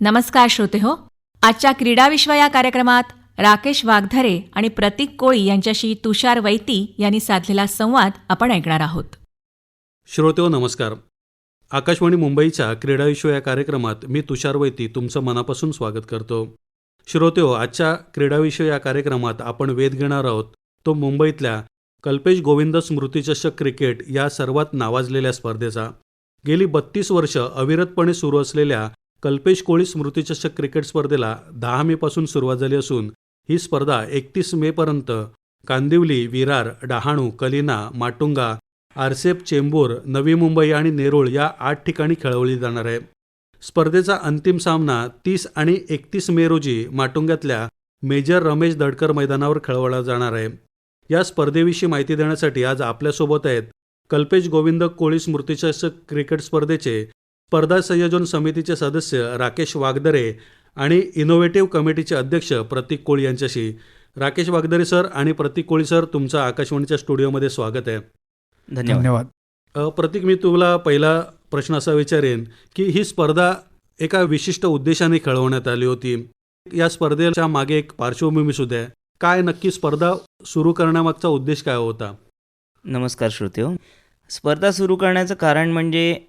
नमस्कार श्रोते हो. आजच्या क्रीडा विश्व या कार्यक्रमात राकेश वाघधरे आणि प्रतीक कोळी यांच्याशी तुषार वैती यांनी साधलेला संवाद आपण ऐकणार आहोत. श्रोतेहो नमस्कार. आकाशवाणी मुंबईच्या क्रीडा विश्व या कार्यक्रमात मी तुषार वैती तुमचं मनापासून स्वागत करतो. श्रोतेहो आजच्या क्रीडा विश्व या कार्यक्रमात आपण वेध घेणार आहोत. तो मुंबईतल्या कल्पेश गोविंद स्मृतिचषक क्रिकेट या सर्वात नावाजलेल्या स्पर्धेचा. गेली बत्तीस वर्ष अविरतपणे सुरू असलेल्या कल्पेश कोळी स्मृतिचषक क्रिकेट स्पर्धेला दहा मेपासून सुरुवात झाली असून ही स्पर्धा एकतीस मेपर्यंत कांदिवली विरार डहाणू कलिना माटुंगा आरसेप चेंबूर नवी मुंबई आणि नेरूळ या आठ ठिकाणी खेळवली जाणार आहे. स्पर्धेचा अंतिम सामना तीस आणि एकतीस मे रोजी माटुंग्यातल्या मेजर रमेश दडकर मैदानावर खेळवला जाणार आहे. या स्पर्धेविषयी माहिती देण्यासाठी आज आपल्यासोबत आहेत कल्पेश गोविंद कोळी स्मृतिचषक क्रिकेट स्पर्धेचे स्पर्धा संयोजन समितीचे सदस्य राकेश वागदरे आणि इनोव्हेटिव्ह कमिटीचे अध्यक्ष प्रतीक कोळी यांच्याशी. राकेश वागदरे सर आणि प्रतीक कोळी सर तुमचं आकाशवाणीच्या स्टुडिओमध्ये स्वागत आहे. धन्यवाद. प्रतीक मी तुला पहिला प्रश्न असा विचारेन की ही स्पर्धा एका विशिष्ट उद्देशाने खेळवण्यात आली होती. या स्पर्धेच्या मागे एक पार्श्वभूमी सुद्धा आहे. काय नक्की स्पर्धा सुरू करण्यामागचा उद्देश काय होता? नमस्कार श्रोतेहो स्पर्धा सुरू करण्याचं कारण म्हणजे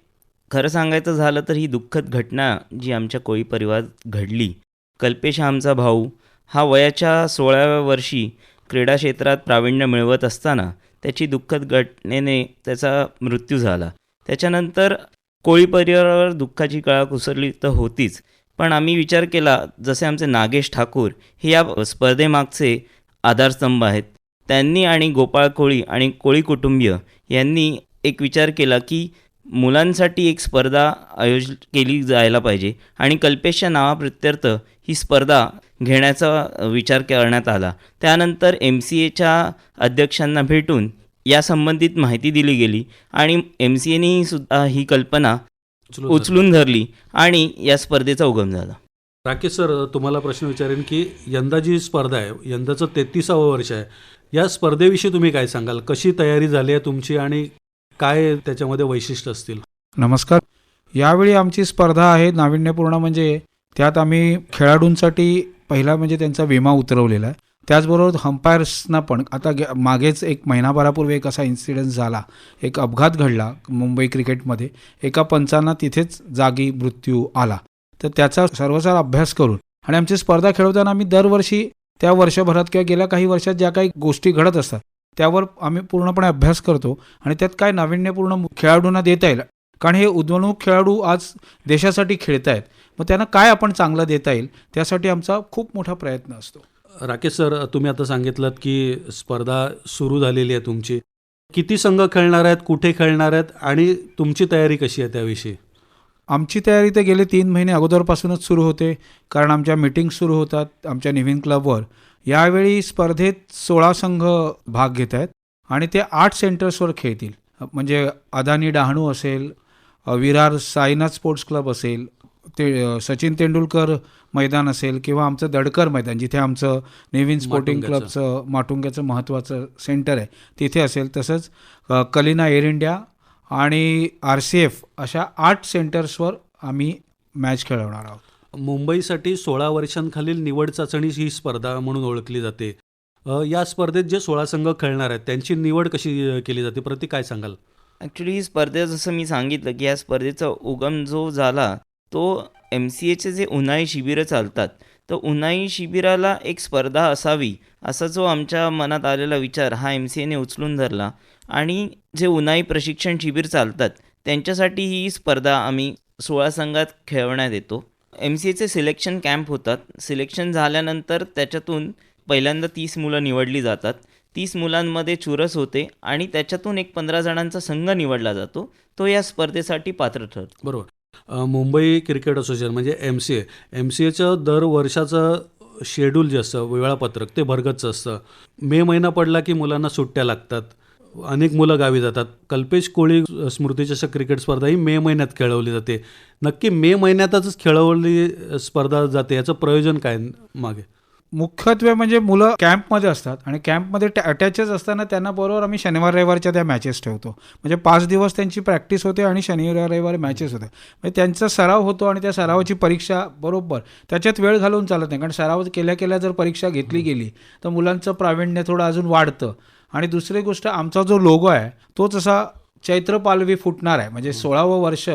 खरं सांगायचं झालं तर ही दुःखद घटना जी आमच्या कोळी परिवारात घडली. कल्पेश हा आमचा भाऊ. हा वयाच्या सोळाव्या वर्षी क्रीडा क्षेत्रात प्रावीण्य मिळवत असताना त्याची दुःखद घटनेने त्याचा मृत्यू झाला. त्याच्यानंतर कोळी परिवारावर दुःखाची कळा कुसरली तर होतीच. पण आम्ही विचार केला जसे आमचे नागेश ठाकूर हे या स्पर्धेमागचे आधारस्तंभ आहेत. त्यांनी आणि गोपाळ कोळी आणि कोळी कुटुंबीय यांनी एक विचार केला की मुलांसाठी एक स्पर्धा आयोजित केली जायला पाहिजे आणि कल्पेशच्या नावाप्रित्यर्थ ही स्पर्धा घेण्याचा विचार करण्यात आला. त्यानंतर एम सी एच्या अध्यक्षांना भेटून या संबंधित माहिती दिली गेली आणि एम सी एनी सुद्धा ही कल्पना उचलून उचलून धरली आणि या स्पर्धेचा उगम झाला. राकेश सर तुम्हाला प्रश्न विचारेन की यंदा जी स्पर्धा आहे यंदाचं तेहतीसावं वर्ष आहे या स्पर्धेविषयी तुम्ही काय सांगाल? कशी तयारी झाली आहे तुमची आणि काय त्याच्यामध्ये वैशिष्ट्य असतील? नमस्कार. यावेळी आमची स्पर्धा आहे नाविन्यपूर्ण म्हणजे त्यात आम्ही खेळाडूंसाठी पहिला म्हणजे त्यांचा विमा उतरवलेला आहे. त्याचबरोबर हंपायर्सना पण आता गे- मागेच एक महिनाभरापूर्वी एक असा इन्सिडेंट झाला. एक अपघात घडला मुंबई क्रिकेटमध्ये. एका पंचांना तिथेच जागी मृत्यू आला. तर त्याचा सर्वसार अभ्यास करून आणि आमची स्पर्धा खेळवताना आम्ही दरवर्षी त्या वर्षभरात किंवा गेल्या काही वर्षात ज्या काही गोष्टी घडत असतात त्यावर आम्ही पूर्णपणे अभ्यास करतो आणि त्यात काय नाविन्यपूर्ण खेळाडूंना देता येईल? कारण हे उद्वणूक खेळाडू आज देशासाठी खेळत आहेत मग त्यांना काय आपण चांगलं देता येईल? त्यासाठी आमचा खूप मोठा प्रयत्न असतो. राकेश सर तुम्ही आता सांगितलं की स्पर्धा सुरू झालेली आहे तुमची. किती संघ खेळणार आहेत? कुठे खेळणार आहेत? आणि तुमची तयारी कशी आहे त्याविषयी? आमची तयारी तर गेले तीन महिने अगोदरपासूनच सुरू होते. कारण आमच्या मीटिंग्स सुरू होतात आमच्या निव्हिन क्लबवर. यावेळी स्पर्धेत सोळा संघ भाग घेत आहेत आणि ते आठ सेंटर्सवर खेळतील. म्हणजे अदानी डहाणू असेल विरार साईनाथ स्पोर्ट्स क्लब असेल ते सचिन तेंडुलकर मैदान असेल किंवा आमचं दडकर मैदान जिथे आमचं नेव्हिन स्पोर्टिंग. क्लबचं माटुंग्याचं महत्त्वाचं सेंटर आहे तिथे असेल. तसंच कलिना एअर इंडिया आणि आर सी एफ अशा आठ सेंटर्सवर आम्ही मॅच खेळवणार आहोत. मुंबईसाठी सोळा वर्षांखालील निवड चाचणी ही स्पर्धा म्हणून ओळखली जाते. या स्पर्धेत जे सोळा संघ खेळणार आहेत त्यांची निवड कशी केली जाते? प्रति काय सांगाल? ॲक्च्युली ही स्पर्धेत जसं मी सांगितलं की या स्पर्धेचा उगम जो झाला तो एम सी एचे जे उन्हाळी शिबिरं चालतात तर उन्हाळी शिबिराला एक स्पर्धा असावी असा जो आमच्या मनात आलेला विचार हा एम सी एने उचलून धरला. आणि जे उन्हाळी प्रशिक्षण शिबिर चालतात त्यांच्यासाठी ही स्पर्धा आम्ही सोळा संघात खेळवण्यात येतो. एम सी एचे सिलेक्शन कॅम्प होतात. सिलेक्शन झाल्यानंतर त्याच्यातून पहिल्यांदा तीस मुलं निवडली जातात. तीस मुलांमध्ये चुरस होते आणि त्याच्यातून एक पंधरा जणांचा संघ निवडला जातो. तो या स्पर्धेसाठी पात्र ठरतो. बरोबर. मुंबई क्रिकेट असोसिएशन म्हणजे M C A M C एचं दर वर्षाचं शेड्यूल जे असतं वेळापत्रक ते भरगतचं असतं. मे महिना पडला की मुलांना सुट्ट्या लागतात. अनेक मुलं गावी जातात. कल्पेश कोळी स्मृतिचषक क्रिकेट स्पर्धा ही मे महिन्यात खेळवली जाते. नक्की मे महिन्यातच खेळवली स्पर्धा जाते याचं प्रयोजन काय मागे? मुख्यत्वे म्हणजे मुलं कॅम्पमध्ये असतात आणि कॅम्पमध्ये अटॅचच असताना त्यांना बरोबर आम्ही शनिवार रविवारच्या त्या मॅचेस ठेवतो. म्हणजे पाच दिवस त्यांची प्रॅक्टिस होते आणि शनिवार रविवार मॅचेस होते. म्हणजे त्यांचा सराव होतो आणि त्या सरावाची परीक्षा बरोबर त्याच्यात वेळ घालवून चालत नाही. कारण सराव केल्या केल्या जर परीक्षा घेतली गेली तर मुलांचं प्रावीण्य थोडं अजून वाढतं. आणि दुसरी गोष्ट आमचा जो लोगो आहे तोच असा चैत्र पालवी फुटणार आहे. म्हणजे सोळावं वर्ष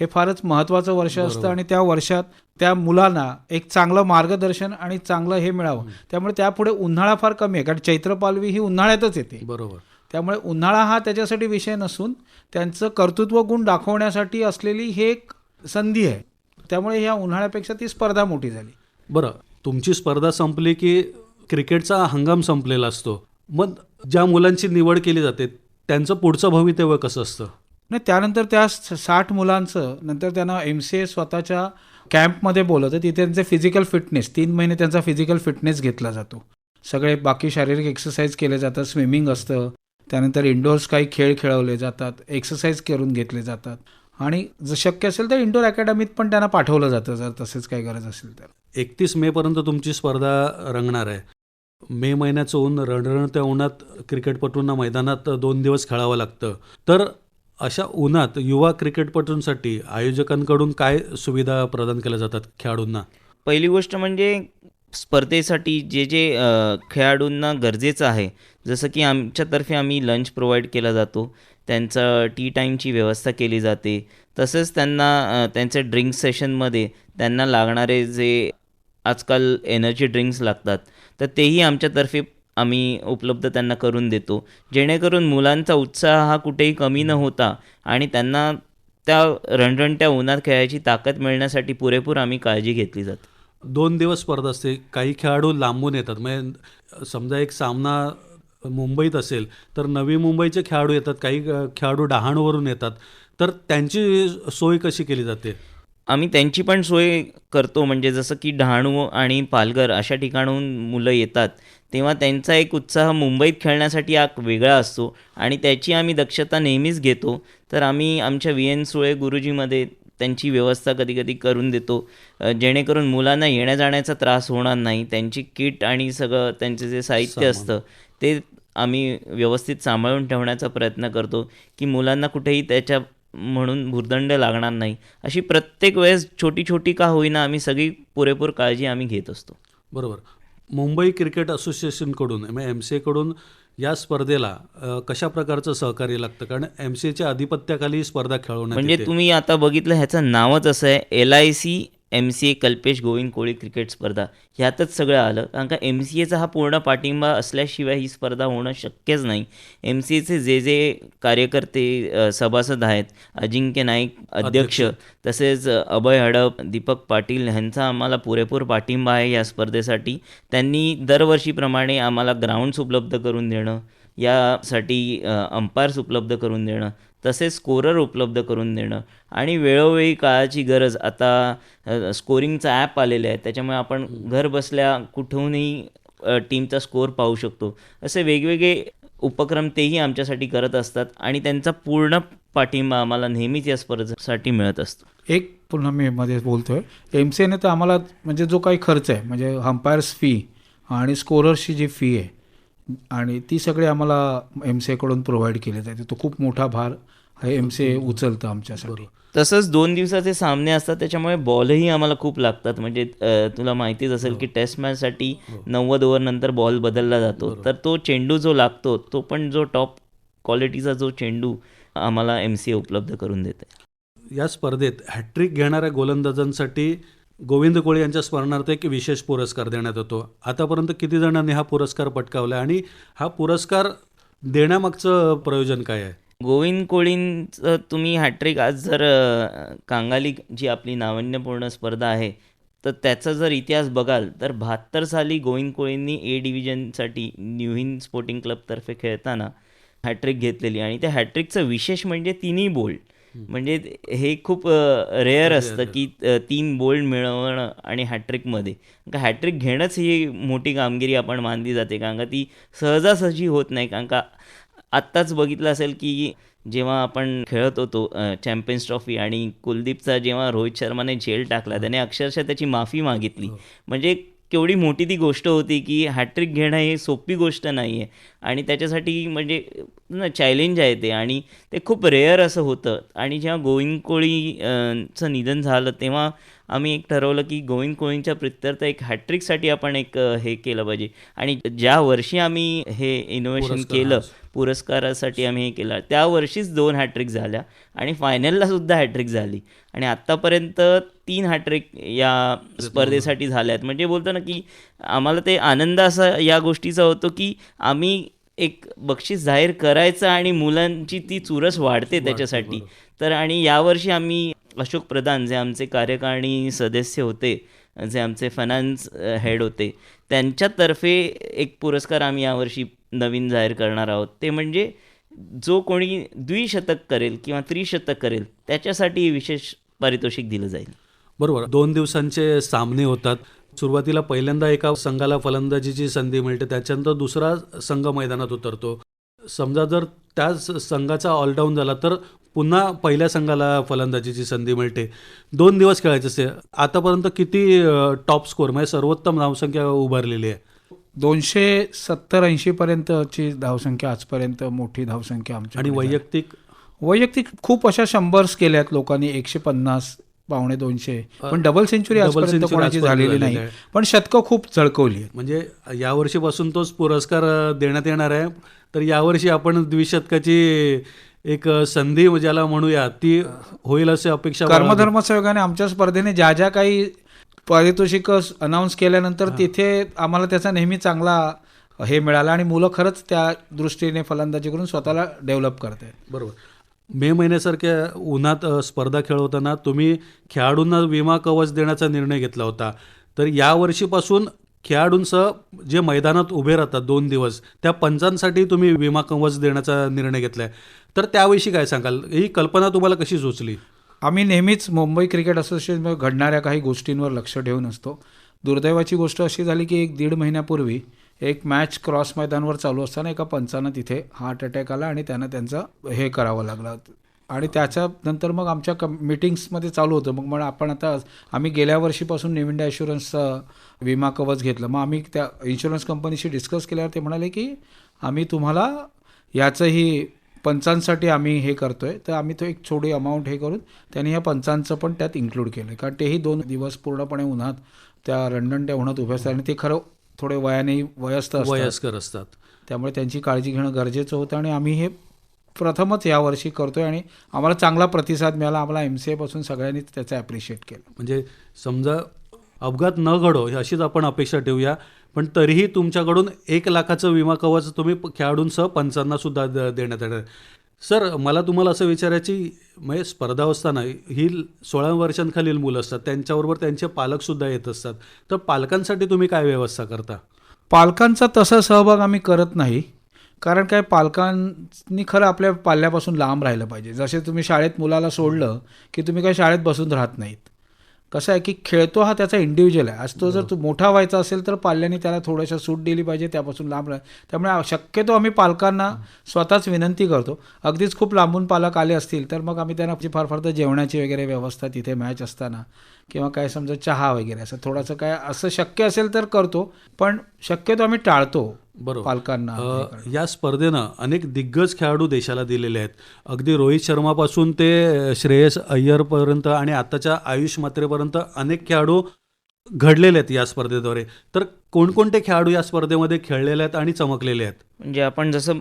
हे फारच महत्त्वाचं वर्ष असतं आणि त्या वर्षात त्या मुलांना एक चांगलं मार्गदर्शन आणि चांगलं हे मिळावं. त्यामुळे त्यापुढे उन्हाळा फार कमी आहे कारण चैत्र पालवी ही उन्हाळ्यातच येते. बरोबर. त्यामुळे उन्हाळा हा त्याच्यासाठी विषय नसून त्यांचं कर्तृत्व गुण दाखवण्यासाठी असलेली ही एक संधी आहे. त्यामुळे ह्या उन्हाळ्यापेक्षा ती स्पर्धा मोठी झाली. बरं तुमची स्पर्धा संपली की क्रिकेटचा हंगाम संपलेला असतो. मग ज्या मुलांची निवड केली जाते त्यांचं पुढचं भवितव्य कसं असतं? नाही त्यानंतर त्या साठ मुलांचं नंतर त्यांना एम सी ए स्वतःच्या कॅम्पमध्ये बोलवतं तिथे त्यांचे फिजिकल फिटनेस तीन महिने त्यांचा फिजिकल फिटनेस घेतला जातो. सगळे बाकी शारीरिक एक्सरसाइज केले जातात स्विमिंग असतं त्यानंतर इंडोर्स काही खेळ खेळवले जातात एक्सरसाइज करून घेतले जातात. आणि जर शक्य असेल तर इंडोर अकॅडमीत पण त्यांना पाठवलं जातं जर तसेच काही गरज असेल तर. एकतीस मेपर्यंत तुमची स्पर्धा रंगणार आहे. मे महिन्याचं ऊन रणरणत्या उन्हात क्रिकेटपटूंना मैदानात दोन दिवस खेळावं लागतं. तर अशा उन्हात युवा क्रिकेटपटूंसाठी आयोजकांकडून काय सुविधा प्रदान केल्या जातात खेळाडूंना? पहिली गोष्ट म्हणजे स्पर्धेसाठी जे जे खेळाडूंना गरजेचं आहे जसं की आमच्यातर्फे आम्ही लंच प्रोव्हाइड केला जातो त्यांचं टी टाईमची व्यवस्था केली जाते तसंच त्यांना त्यांचे त्यांच्या ड्रिंक सेशनमध्ये त्यांना लागणारे जे आजकाल एनर्जी ड्रिंक्स लागतात तर तेही आमच्यातर्फे आम्ही उपलब्ध त्यांना करून देतो. जेणेकरून मुलांचा उत्साह हा कुठेही कमी न होता आणि त्यांना त्या रणरणत्या उन्हात खेळायची ताकद मिळण्यासाठी पुरेपूर आम्ही काळजी घेतली जाते. दोन दिवस स्पर्धा असते. काही खेळाडू लांबून येतात. म्हणजे समजा एक सामना मुंबईत असेल तर नवी मुंबईचे खेळाडू येतात. काही खेळाडू डहाणूवरून येतात. तर त्यांची सोय कशी केली जाते? आम्ही त्यांची पण सोय करतो म्हणजे जसं की डहाणू आणि पालघर अशा ठिकाणहून मुलं येतात तेव्हा त्यांचा एक उत्साह मुंबईत खेळण्यासाठी हा वेगळा असतो आणि त्याची आम्ही दक्षता नेहमीच घेतो तर आम्ही आमच्या व्ही एन सुळे गुरुजीमध्ये त्यांची व्यवस्था कधी कधी करून देतो जेणेकरून मुलांना येण्या जाण्याचा त्रास होणार नाही त्यांची किट आणि सगळं त्यांचं जे साहित्य. असतं ते आम्ही व्यवस्थित सांभाळून ठेवण्याचा प्रयत्न करतो की मुलांना कुठेही त्याच्या म्हणून भुर्दंड लागणार नाही. अशी प्रत्येक वेळेस छोटी छोटी का होईना आम्ही सगळी पुरेपूर काळजी आम्ही घेत असतो. बरोबर. मुंबई क्रिकेट असोसिएशनकडून म्हणजे एम सी एकडून या स्पर्धेला कशा प्रकारचं सहकार्य लागतं? कारण एम सी एच्या आधिपत्याखाली स्पर्धा खेळवण्यात म्हणजे. तुम्ही आता बघितलं ह्याचं नावच असं आहे L I C M C A Kalpesh Govind Koli cricket स्पर्धा. ह्यातच सगळं आलं. कारण का एम सी एचा हा पूर्ण पाठिंबा असल्याशिवाय ही स्पर्धा होणं शक्यच नाही. एम सी एचे जे जे कार्यकर्ते सभासद आहेत अजिंक्य नाईक अध्यक्ष तसेच अभय हडप दीपक पाटील ह्यांचा आम्हाला पुरेपूर पाठिंबा आहे या स्पर्धेसाठी. त्यांनी दरवर्षीप्रमाणे आम्हाला ग्राउंड्स उपलब्ध करून देणं यासाठी अंपायर्स उपलब्ध करून देणं तसेच स्कोरर उपलब्ध करून देणं आणि वेळोवेळी काळाची गरज. आता स्कोरिंगचं स्कोरिंगचा ॲप आलेलं आहे त्याच्यामुळे आपण घर बसल्या कुठूनही टीमचा स्कोअर पाहू शकतो. असे वेगवेगळे उपक्रम तेही आमच्यासाठी करत असतात आणि त्यांचा पूर्ण पाठिंबा आम्हाला नेहमीच या स्पर्धेसाठी मिळत असतो. एक पुन्हा मी मध्ये बोलतोय. एम सी एने तर आम्हाला म्हणजे जो काही खर्च आहे म्हणजे अंपायर्स फी आणि स्कोरर्सची जी फी आहे आणि ती सगळी आम्हाला एम सी एकडून प्रोव्हाइड केली जाते. तो खूप मोठा भार हे एम सी ए उचलतं आमच्यासाठी. तसंच दोन दिवसाचे सामने असतात त्याच्यामुळे बॉलही आम्हाला खूप लागतात. म्हणजे तुला माहितीच असेल की टेस्ट मॅचसाठी नव्वद ओव्हरनंतर बॉल बदलला जातो. तर तो चेंडू जो लागतो तो पण जो टॉप क्वालिटीचा जो चेंडू आम्हाला एम सी उपलब्ध करून देते या स्पर्धेत हॅट्रिक घेणाऱ्या गोलंदाजांसाठी गोविंद कोळी यांच्या स्मरणार्थ एक विशेष पुरस्कार देण्यात येतो. आतापर्यंत किती जणांनी हा पुरस्कार पटकावला आणि हा पुरस्कार देण्यामागचं प्रयोजन काय आहे? गोविंद कोळींचं तुम्ही हॅट्रिक आज जर कांगाली जी आपली नाविन्यपूर्ण स्पर्धा आहे तर त्याचा जर इतिहास बघाल तर बहात्तर साली गोविंद कोळींनी ए डिव्हिजनसाठी न्यूहिन स्पोर्टिंग क्लबतर्फे खेळताना हॅट्रिक घेतलेली. आणि त्या हॅट्रिकचं विशेष म्हणजे तिन्ही बोल्ड म्हणजे हे खूप रेअर असतं की तीन बोल्ड मिळवणं आणि हॅट्रिकमध्ये का हॅट्रिक घेणंच ही मोठी कामगिरी आपण मानली जाते. कारण का ती सहजासहजी होत नाही. कारण का आत्ताच बघितलं असेल की जेव्हा आपण खेळत होतो चॅम्पियन्स ट्रॉफी आणि कुलदीपचा जेव्हा रोहित शर्माने झेल टाकला त्याने अक्षरशः त्याची माफी मागितली. म्हणजे केवढी मोठी ती गोष्ट होती की हॅट्रिक घेणं हे सोपी गोष्ट नाही आहे आणि त्याच्यासाठी म्हणजे ना चॅलेंज आहे ते. आणि ते खूप रेअर असं होतं. आणि जेव्हा गोविंद कोळीचं निधन झालं तेव्हा आम्ही एक ठरवलं की गोविंद कोळींच्या प्रित्यर्थ एक हॅट्रिकसाठी आपण एक हे केलं पाहिजे. आणि ज्या वर्षी आम्ही हे इनोव्हेशन केलं. पुरस्कारासाठी आम्ही हे केलं त्या वर्षीच दोन हॅट्रिक झाल्या आणि फायनलला सुद्धा हॅट्रिक झाली. आणि आत्तापर्यंत तीन हॅट्रिक या स्पर्धेसाठी झाल्यात. म्हणजे बोलतो ना की आम्हाला ते आनंद असा या गोष्टीचा होतो की आम्ही एक बक्षीस जाहीर करायचं आणि मुलांची ती चुरस वाढते त्याच्यासाठी. तर आणि यावर्षी आम्ही अशोक प्रधान जे आमचे कार्यकारिणी सदस्य होते जे आमचे फायनान्स हेड होते त्यांच्यातर्फे एक पुरस्कार आम्ही यावर्षी नवीन जाहीर करणार आहोत. ते म्हणजे जो कोणी द्विशतक करेल किंवा त्रिशतक करेल त्याच्यासाठी विशेष पारितोषिक दिलं जाईल. बरोबर. दोन दिवसांचे सामने होतात. सुरुवातीला पहिल्यांदा एका संघाला फलंदाजीची संधी मिळते त्याच्यानंतर दुसरा संघ मैदानात उतरतो. समजा जर त्याच संघाचा ऑलडाऊन झाला तर पुन्हा पहिल्या संघाला फलंदाजीची संधी मिळते. दोन दिवस खेळायचे असते. आतापर्यंत किती टॉप स्कोर म्हणजे सर्वोत्तम धावसंख्या उभारलेली आहे. दोनशे सत्तर ऐंशी पर्यंतची धावसंख्या आजपर्यंत मोठी धावसंख्या आमच्या आणि वैयक्तिक? वैयक्तिक खूप अशा शंभर्स केल्यात लोकांनी. एकशे पन्नास पावणे दोनशे. पण डबल सेंचुरी आजपर्यंत कोणाची झालेली नाही. पण शतकं खूप झळकवली आहेत. म्हणजे यावर्षीपासून तोच पुरस्कार देण्यात येणार आहे. तर यावर्षी आपण द्विशतकाची एक संधी ज्याला म्हणूया. ती होईल अशी अपेक्षा. कर्मधर्म सहयोगाने आमच्या स्पर्धेने ज्या ज्या काही पारितोषिक अनाऊन्स केल्यानंतर तिथे आम्हाला त्याचा नेहमी चांगला हे मिळाला आणि मुलं खरंच त्या दृष्टीने फलंदाजी करून स्वतःला डेव्हलप करत आहेत बरोबर. मे महिन्यासारख्या उन्हात स्पर्धा खेळवताना तुम्ही खेळाडूंना विमा कवच देण्याचा निर्णय घेतला होता. तर यावर्षीपासून खेळाडूंसह जे मैदानात उभे राहतात दोन दिवस त्या पंचांसाठी तुम्ही विमा कवच देण्याचा निर्णय घेतला आहे तर त्याविषयी काय सांगाल? ही कल्पना तुम्हाला कशी सुचली? आम्ही नेहमीच मुंबई क्रिकेट असोसिएशनमध्ये घडणाऱ्या काही गोष्टींवर लक्ष ठेवून असतो. दुर्दैवाची गोष्ट अशी झाली की एक दीड महिन्यापूर्वी एक मॅच क्रॉस मैदानवर चालू असताना एका पंचानं तिथे हार्ट अटॅक आला आणि त्यांना त्यांचं हे करावं लागलं. आणि त्याच्यानंतर मग आमच्या कम मिटिंग्समध्ये चालू होतं. मग मग आपण आता आम्ही गेल्या वर्षीपासून न्यू इंडिया इन्शुरन्सचं विमा कवच घेतलं. मग आम्ही त्या इन्शुरन्स कंपनीशी डिस्कस केल्यावर ते म्हणाले की आम्ही तुम्हाला याचंही पंचांसाठी आम्ही हे करतोय तर आम्ही तो एक छोटी अमाऊंट हे करून त्यांनी ह्या पंचांचं पण त्यात इन्क्लूड केलं कारण तेही दोन दिवस पूर्णपणे उन्हात त्या रणरणत्या उन्हात उभे असतात आणि ते खरं थोडे वयाने वयस्थ असतात. वयस्कर असतात. त्यामुळे त्यांची काळजी घेणं गरजेचं होतं आणि आम्ही हे प्रथमच यावर्षी करतोय आणि आम्हाला चांगला प्रतिसाद मिळाला. आम्हाला एम सी एपासून सगळ्यांनीच त्याचं ॲप्रिशिएट केलं. म्हणजे समजा अपघात न घडो ही अशीच आपण अपेक्षा ठेवूया. पण तरीही तुमच्याकडून एक लाखाचं विमा कवच तुम्ही खेळाडूंसह पंचांनासुद्धा द- देण्यात येणार सर मला तुम्हाला असं विचारायची म्हणजे स्पर्धा असताना ही सोळा वर्षांखालील मुलं असतात त्यांच्याबरोबर त्यांचे पालकसुद्धा येत असतात. तर पालकांसाठी तुम्ही काय व्यवस्था करता? पालकांचा तसा सहभाग आम्ही करत नाही कारण काय पालकांनी खरं आपल्या पाल्यापासून लांब राहिलं पाहिजे. जसे तुम्ही शाळेत मुलाला सोडलं की तुम्ही काय शाळेत बसून राहत नाहीत. कसं आहे की खेळतो हा त्याचा इंडिव्हिज्युअल आहे. आज तो जर तो मोठा व्हायचा असेल तर पाल्याने त्याला थोडंसं सूट दिली पाहिजे त्यापासून लांब राह. त्यामुळे शक्यतो आम्ही पालकांना स्वतःच विनंती करतो. अगदीच खूप लांबून पालक आले असतील तर मग आम्ही त्यांना फार फार तर जेवणाची वगैरे व्यवस्था तिथे मॅच असताना किंवा काय समजा चहा वगैरे असं थोडंसं काय असं शक्य असेल तर करतो. पण शक्यतो आम्ही टाळतो. बरोबर. पालकांना. या स्पर्धेनं अनेक दिग्गज खेळाडू देशाला दिलेले आहेत. अगदी रोहित शर्मापासून ते श्रेयस अय्यरपर्यंत आणि आताच्या आयुष मात्रेपर्यंत अनेक खेळाडू घडलेले आहेत या स्पर्धेद्वारे. तर कोणकोणते खेळाडू या स्पर्धेमध्ये खेळलेले आहेत आणि चमकलेले आहेत? म्हणजे आपण जसं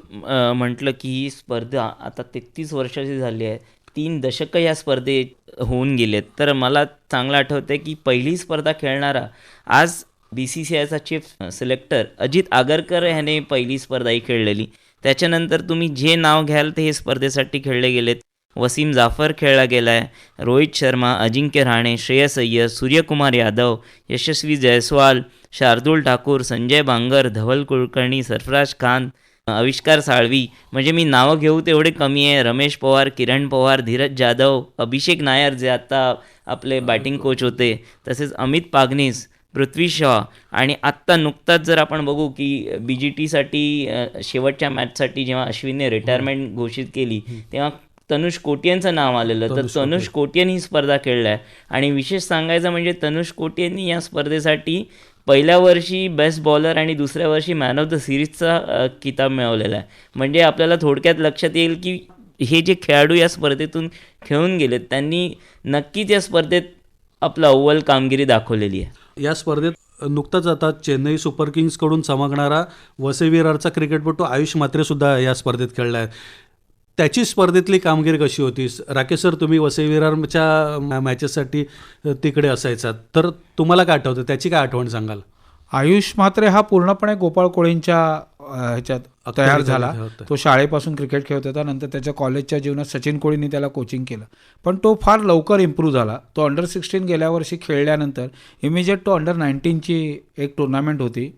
म्हटलं की ही स्पर्धा आता तेहतीस वर्षाची झाली आहे. तीन दशकं या स्पर्धेत होऊन गेलेत. तर मला चांगलं आठवतं आहे की पहिली स्पर्धा खेळणारा आज बी सी सी आयचा चीफ सिलेक्टर अजित आगरकर ह्याने पहिली स्पर्धा ही खेळलेली. त्याच्यानंतर तुम्ही जे नाव घ्याल ते हे स्पर्धेसाठी खेळले गेलेत. वसीम जाफर खेळला गेला आहे रोहित शर्मा अजिंक्य राणे श्रेयस अय्यर सूर्यकुमार यादव यशस्वी जयस्वाल शार्दुल ठाकूर संजय बांगर धवल कुलकर्णी सरफराज खान आविष्कार साळवी. म्हणजे मी नावं घेऊ तेवढे कमी आहे. रमेश पवार किरण पवार धीरज जाधव अभिषेक नायर जे आता आपले बॅटिंग कोच होते. तसेच अमित पागनीस पृथ्वी शॉ आणि आत्ता नुकताच जर आपण बघू की बी जी टीसाठी शेवटच्या मॅचसाठी जेव्हा अश्विनने रिटायरमेंट घोषित केली तेव्हा तनुष कोटियांचं नाव आलेलं. तर तनुष कोटियन ही स्पर्धा खेळला आहे आणि विशेष सांगायचं म्हणजे तनुष कोटियांनी या स्पर्धेसाठी पहिल्या वर्षी बेस्ट बॉलर आणि दुसऱ्या वर्षी मॅन ऑफ द सिरीजचा किताब मिळवलेला आहे. म्हणजे आपल्याला थोडक्यात लक्षात येईल की हे जे खेळाडू या स्पर्धेतून खेळून गेलेत त्यांनी नक्कीच या स्पर्धेत आपलं अव्वल कामगिरी दाखवलेली आहे. या स्पर्धेत नुकताच आता चेन्नई सुपर किंग्सकडून चमकणारा वसई विरारचा क्रिकेटपटू आयुष मात्रे सुद्धा या स्पर्धेत खेळला आहे त्याची स्पर्धेतली कामगिरी कशी होती? राकेश सर तुम्ही वसई विरारच्या मॅ- मॅचेससाठी तिकडे असायचात तर तुम्हाला काय आठवतं? त्याची काय आठवण सांगाल? आयुष मात्रे हा पूर्णपणे गोपाळ कोळींच्या ह्याच्यात तयार झाला. तो शाळेपासून क्रिकेट खेळत होता. नंतर त्याच्या कॉलेजच्या जीवनात सचिन कोळींनी त्याला कोचिंग केलं. पण तो फार लवकर इम्प्रूव्ह झाला. तो अंडर सिक्स्टीन गेल्या वर्षी खेळल्यानंतर इमिजिएट तो अंडर नाईन्टीनची एक टुर्नामेंट होती.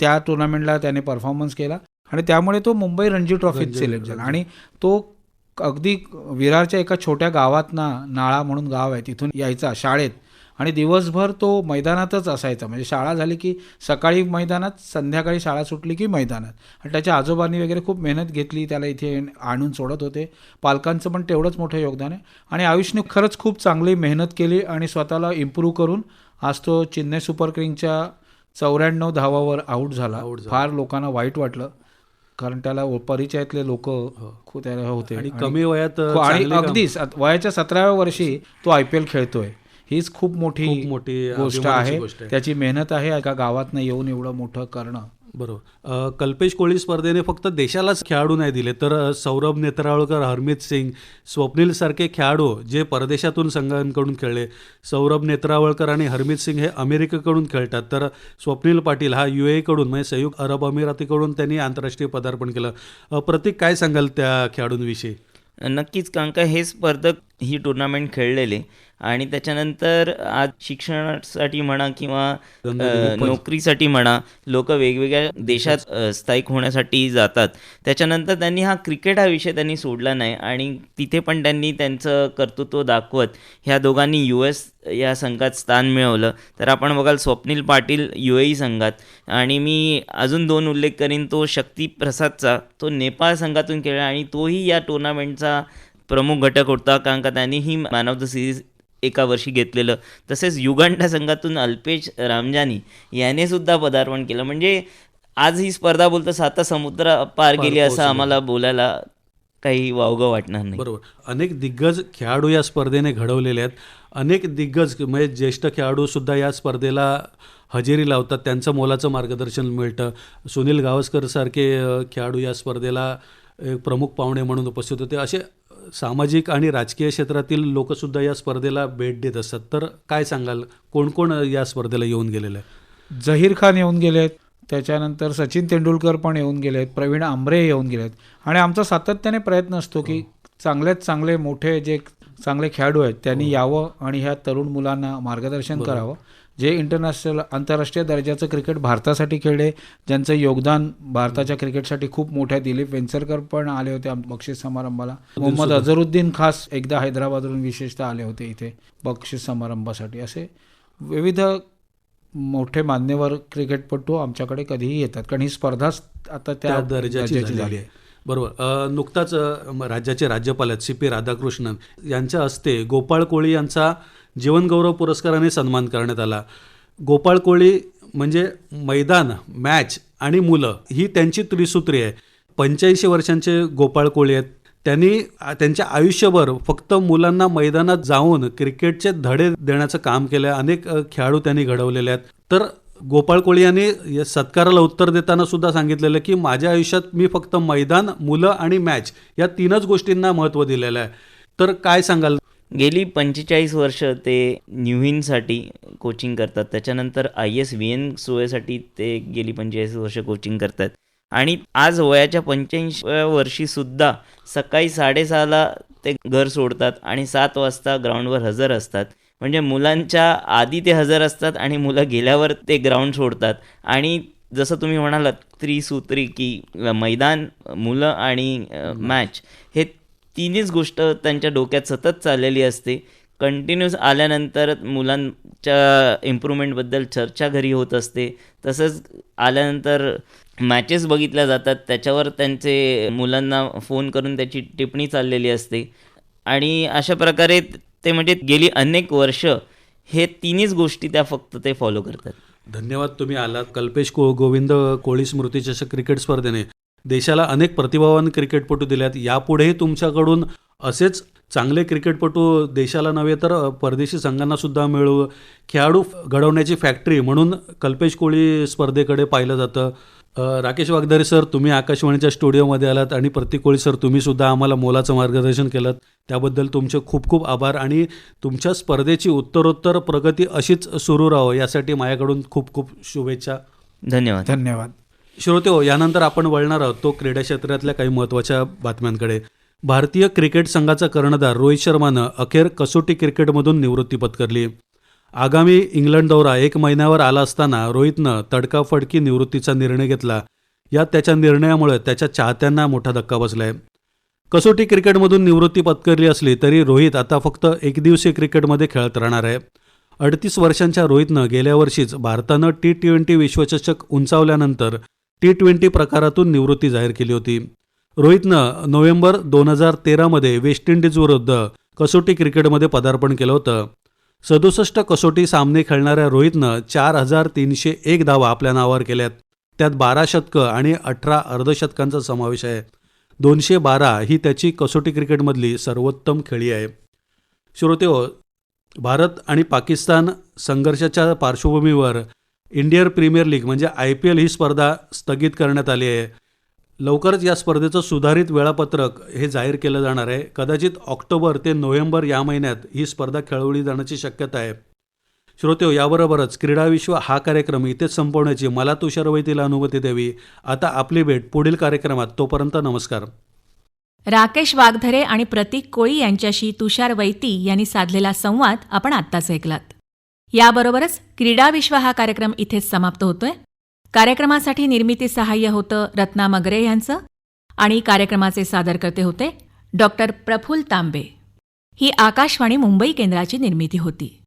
त्या टुर्नामेंटला त्याने परफॉर्मन्स केला आणि त्यामुळे तो मुंबई रणजी ट्रॉफीत सिलेक्ट झाला. आणि तो अगदी विरारच्या एका छोट्या गावात ना नाळा म्हणून गाव आहे. तिथून यायचा शाळेत. आणि दिवसभर तो मैदानातच असायचा. म्हणजे शाळा झाली की सकाळी मैदानात संध्याकाळी शाळा सुटली की मैदानात. आणि त्याच्या आजोबांनी वगैरे खूप मेहनत घेतली त्याला इथे आणून सोडत होते. पालकांचं पण तेवढंच मोठं योगदान आहे. आणि आयुषने खरंच खूप चांगली मेहनत केली आणि स्वतःला इम्प्रूव्ह करून आज तो चेन्नई सुपर किंगच्या चौऱ्याण्णव धावावर आऊट झाला. झाला. फार लोकांना वाईट वाटलं. कारण त्याला परिचयातले लोक त्याला होते. आणि कमी वयात हो, आणि अगदीच वयाच्या सतराव्या वर्षी तो आय पी एल खेळतोय. हीच खूप मोठी खूप मोठी गोष्ट आहे. त्याची मेहनत आहे एका गावातनं येऊन एवढं मोठं करणं. बरोबर. कल्पेश कोळी स्पर्धेने फक्त देशालाच खेळाडू नाही दिले तर सौरभ नेत्राळकर हरमित सिंग स्वप्नील सारखे खेळाडू जे परदेशातून संघांकडून खेळले सौरभ नेत्रावळकर आणि हरमित सिंग हे अमेरिकेकडून खेळतात. तर स्वप्नील पाटील हा यू कडून म्हणजे संयुक्त अरब अमिरातीकडून त्यांनी आंतरराष्ट्रीय पदार्पण केलं. प्रतीक काय सांगाल त्या खेळाडूंविषयी? नक्कीच कारण का हे स्पर्धक ही टुर्नामेंट खेळलेले. आणि त्याच्यानंतर आज शिक्षणासाठी म्हणा किंवा नोकरीसाठी म्हणा लोक वेगवेगळ्या देशात स्थायिक होण्यासाठी जातात. त्याच्यानंतर त्यांनी हा क्रिकेट हा विषय त्यांनी सोडला नाही आणि तिथे पण त्यांनी त्यांचं कर्तृत्व दाखवत ह्या दोघांनी यू एस या संघात स्थान मिळवलं. तर आपण बघाल स्वप्नील पाटील यू ए संघात. आणि मी अजून दोन उल्लेख करीन तो शक्ती प्रसादचा तो नेपाळ संघातून खेळला आणि तोही या टुर्नामेंटचा प्रमुख घटक होता कारण का त्यांनीही मॅन ऑफ द सिरीज एका वर्षी घेतलेलं. तसेच युगांडा संघातून अल्पेश रामजानी याने सुद्धा पदार्पण केलं. म्हणजे आज ही स्पर्धा बोलतो साता समुद्र पार गेली असं. आम्हाला बोलायला काही वावगं वाटणार नाही. बरोबर. अनेक दिग्गज खेळाडू या स्पर्धेने घडवलेले आहेत. अनेक दिग्गज म्हणजे ज्येष्ठ खेळाडूसुद्धा या स्पर्धेला हजेरी लावतात. त्यांचं मोलाचं मार्गदर्शन मिळतं. सुनील गावस्करसारखे खेळाडू या स्पर्धेला एक प्रमुख पाहुणे म्हणून उपस्थित होते. असे सामाजिक आणि राजकीय क्षेत्रातील लोकसुद्धा या स्पर्धेला भेट देत असतात. तर काय सांगाल? कोण कोण या स्पर्धेला येऊन गेलेलं आहे जहीर खान येऊन गेलेत त्याच्यानंतर सचिन तेंडुलकर पण येऊन गेलेत प्रवीण आंबरे येऊन गेलेत आणि आमचा सातत्याने प्रयत्न असतो की चांगल्यात चांगले मोठे जे चांगले खेळाडू आहेत त्यांनी यावं आणि ह्या तरुण मुलांना मार्गदर्शन करावं. जे इंटरनॅशनल आंतरराष्ट्रीय दर्जाचं क्रिकेट भारतासाठी खेळले ज्यांचं योगदान भारताच्या क्रिकेटसाठी खूप मोठं आहे दिलीप वेंचरकर पण आले होते बक्षीस समारंभाला. मोहम्मद अझरुद्दीन खास एकदा हैदराबादवरून विशेषतः आले होते इथे बक्षीस समारंभासाठी. असे विविध मोठे मान्यवर क्रिकेटपटू आमच्याकडे कधीही येतात. कारण ही स्पर्धाच आता त्या दर्जाची झाली आहे. बरोबर. नुकताच राज्याचे राज्यपाल आहेत सी पी राधाकृष्णन. यांच्या हस्ते गोपाळ कोळी यांचा जीवनगौरव पुरस्काराने सन्मान करण्यात आला. गोपाळ कोळी म्हणजे मैदान मॅच आणि मुलं ही त्यांची त्रिसूत्री आहे. पंच्याऐंशी वर्षांचे गोपाळ कोळी आहेत. त्यांनी त्यांच्या आयुष्यभर फक्त मुलांना मैदानात जाऊन क्रिकेटचे धडे देण्याचं काम केलं आहे अनेक खेळाडू त्यांनी घडवलेले आहेत. तर गोपाळ कोळी यांनी सत्काराला उत्तर देताना सुद्धा सांगितलेलं की माझ्या आयुष्यात मी फक्त मैदान मुलं आणि मॅच या तीनच गोष्टींना महत्त्व दिलेलं आहे. तर काय सांगाल? गेली पंचेचाळीस वर्ष ते न्यूहिनसाठी कोचिंग करतात. त्याच्यानंतर आय एस व्ही एन सोयसाठी ते गेली पंचेचाळीस वर्ष कोचिंग करतात. आणि आज वयाच्या पंच्याऐंशीव्या वर्षीसुद्धा सकाळी साडेसहाला ते घर सोडतात आणि सात वाजता ग्राउंडवर हजर असतात. म्हणजे मुलांच्या आधी ते हजर असतात आणि मुलं गेल्यावर ते ग्राउंड सोडतात. आणि जसं तुम्ही म्हणालात त्रिसूत्री की मैदान मुलं आणि मॅच हे तिन्हीच गोष्ट त्यांच्या डोक्यात सतत चाललेली असते. कंटिन्यूस आल्यानंतर मुलांच्या इम्प्रूव्हमेंटबद्दल चर्चा घरी होत असते. तसंच आल्यानंतर मॅचेस बघितल्या जातात. त्याच्यावर त्यांचे मुलांना फोन करून त्याची टिप्पणी चाललेली असते. आणि अशा प्रकारे ते म्हणजे गेली अनेक वर्ष हे तिन्हीच गोष्टी त्या फक्त ते फॉलो करतात. धन्यवाद तुम्ही आलात. कल्पेश को गोविंद कोळी स्मृतिचषक क्रिकेट स्पर्धेने. देशाला अनेक प्रतिभावान क्रिकेटपटू दिल्यात. यापुढेही तुमच्याकडून असेच चांगले क्रिकेटपटू देशाला नव्हे तर परदेशी संघांना सुद्धा मिळू खेळाडू घडवण्याची फॅक्टरी म्हणून कल्पेश कोळी स्पर्धेकडे पाहिलं जातं. राकेश वागदारे सर तुम्ही आकाशवाणीच्या स्टुडिओमध्ये आलात आणि प्रतीक कोळी सर तुम्ही सुद्धा आम्हाला मोलाचं मार्गदर्शन केलं त्याबद्दल तुमचे खूप खूप आभार आणि तुमच्या स्पर्धेची उत्तरोत्तर प्रगती अशीच सुरू राहो यासाठी माझ्याकडून खूप खूप शुभेच्छा. धन्यवाद. धन्यवाद. श्रोते हो यानंतर आपण वळणार आहोत तो क्रीडा क्षेत्रातल्या काही महत्त्वाच्या बातम्यांकडे. भारतीय क्रिकेट संघाचा कर्णधार रोहित शर्मानं अखेर कसोटी क्रिकेटमधून निवृत्ती पत्करली. आगामी इंग्लंड दौरा एक महिन्यावर आला असताना रोहितनं तडकाफडकी निवृत्तीचा निर्णय घेतला. या त्याच्या निर्णयामुळे त्याच्या चाहत्यांना मोठा धक्का बसलाय. कसोटी क्रिकेटमधून निवृत्ती पत्करली असली तरी रोहित आता फक्त एकदिवसीय क्रिकेटमध्ये खेळत राहणार आहे. अडतीस वर्षांच्या रोहितनं गेल्या वर्षीच भारतानं टी ट्वेंटी विश्वचषक उंचावल्यानंतर टी ट्वेंटी प्रकारातून निवृत्ती जाहीर केली होती. रोहितनं नोव्हेंबर दोन हजार तेरामध्ये वेस्ट इंडिजविरुद्ध कसोटी क्रिकेटमध्ये पदार्पण केलं होतं. सदुसष्ट कसोटी सामने खेळणाऱ्या रोहितनं चार हजार तीनशे एक धावा आपल्या नावावर केल्यात. त्यात बारा शतकं आणि अठरा अर्धशतकांचा समावेश आहे. दोनशे बारा ही त्याची कसोटी क्रिकेटमधली सर्वोत्तम खेळी आहे. श्रोते हो भारत आणि पाकिस्तान संघर्षाच्या पार्श्वभूमीवर इंडियन प्रीमियर लीग म्हणजे आय पी एल ही स्पर्धा स्थगित करण्यात आली आहे. लवकरच या स्पर्धेचं सुधारित वेळापत्रक हे जाहीर केलं जाणार आहे. कदाचित ऑक्टोबर ते नोव्हेंबर या महिन्यात ही स्पर्धा खेळवली जाण्याची शक्यता आहे. श्रोते हो, याबरोबरच क्रीडाविश्व हा कार्यक्रम इथेच संपवण्याची मला तुषारवैतीला अनुमती द्यावी. आता आपली भेट पुढील कार्यक्रमात. तोपर्यंत नमस्कार. राकेश वाघधरे आणि प्रतीक कोळी यांच्याशी तुषार वैती यांनी साधलेला संवाद आपण आत्ताच ऐकलात. याबरोबरच क्रीडा विश्व हा कार्यक्रम इथेच समाप्त होतोय. कार्यक्रमासाठी निर्मिती सहाय्य होतं रत्ना मगरे यांचं आणि कार्यक्रमाचे सादरकर्ते होते डॉक्टर प्रफुल्ल तांबे. ही आकाशवाणी मुंबई केंद्राची निर्मिती होती.